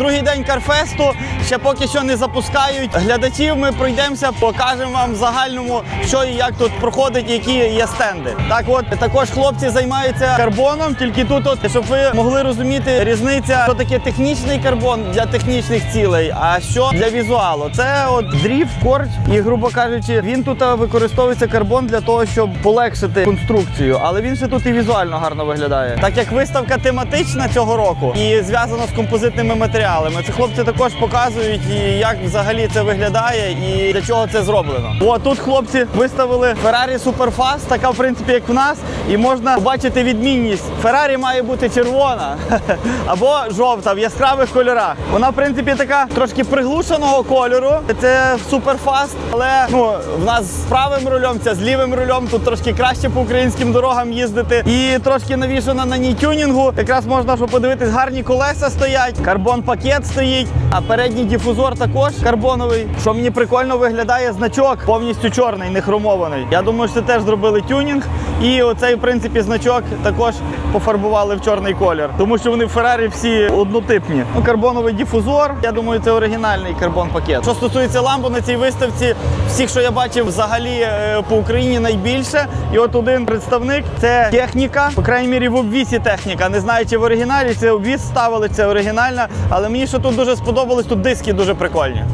Другий день Карфесту ще поки що не запускають. Глядачів ми пройдемося, покажемо вам в загальному, що і як тут проходить, які є стенди. Так, от також хлопці займаються карбоном, тільки тут, от, щоб ви могли розуміти різниця, що таке технічний карбон для технічних цілей, а що для візуалу. Це от дріфт, корч, і грубо кажучи, він тут е, використовується карбон для того, щоб полегшити конструкцію, але він ще тут і візуально гарно виглядає. Так як виставка тематична цього року і зв'язана з композитними матеріалами, це хлопці також показують, і як взагалі це виглядає і для чого це зроблено. О, тут хлопці виставили Ferrari Superfast, така в принципі, як в нас, і можна побачити відмінність. Ferrari має бути червона або жовта в яскравих кольорах. Вона, в принципі, така трошки приглушеного кольору. Це Superfast, але ну в нас з правим рулем, ця з лівим рулем. Тут трошки краще по українським дорогам їздити. І трошки навішана на ній тюнінгу. Якраз можна що подивитись, гарні колеса стоять, карбон пакет стоїть, а передній дифузор також карбоновий. Що мені прикольно виглядає, значок повністю чорний, не хромований. Я думаю, що це теж зробили тюнінг. І оцей, в принципі, значок також пофарбували в чорний колір, тому що вони в Феррарі всі однотипні. Ну, карбоновий дифузор. Я думаю, це оригінальний карбон пакет. Що стосується ламбу на цій виставці, всіх, що я бачив, взагалі е, по Україні найбільше. І от один представник це техніка, по крайній мірі в обвісі техніка. Не знаю, чи в оригіналі це обвіс ставили, це оригінальна. Але мені що тут дуже сподобалось, тут диски дуже прикольні.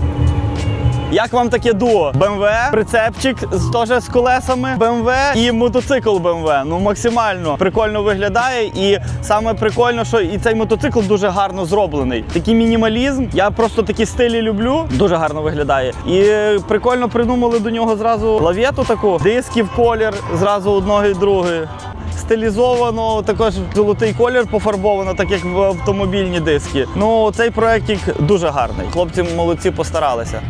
Як вам таке дуо? BMW, прицепчик з теж з колесами BMW і мотоцикл BMW. Ну максимально прикольно виглядає. І саме прикольно, що і цей мотоцикл дуже гарно зроблений. Такий мінімалізм. Я просто такі стилі люблю. Дуже гарно виглядає. І прикольно придумали до нього зразу лавєту таку, диски в колір зразу одного і другої. Стилізовано також золотий колір пофарбовано, так як в автомобільні диски. Ну цей проектик дуже гарний. Хлопці молодці постаралися.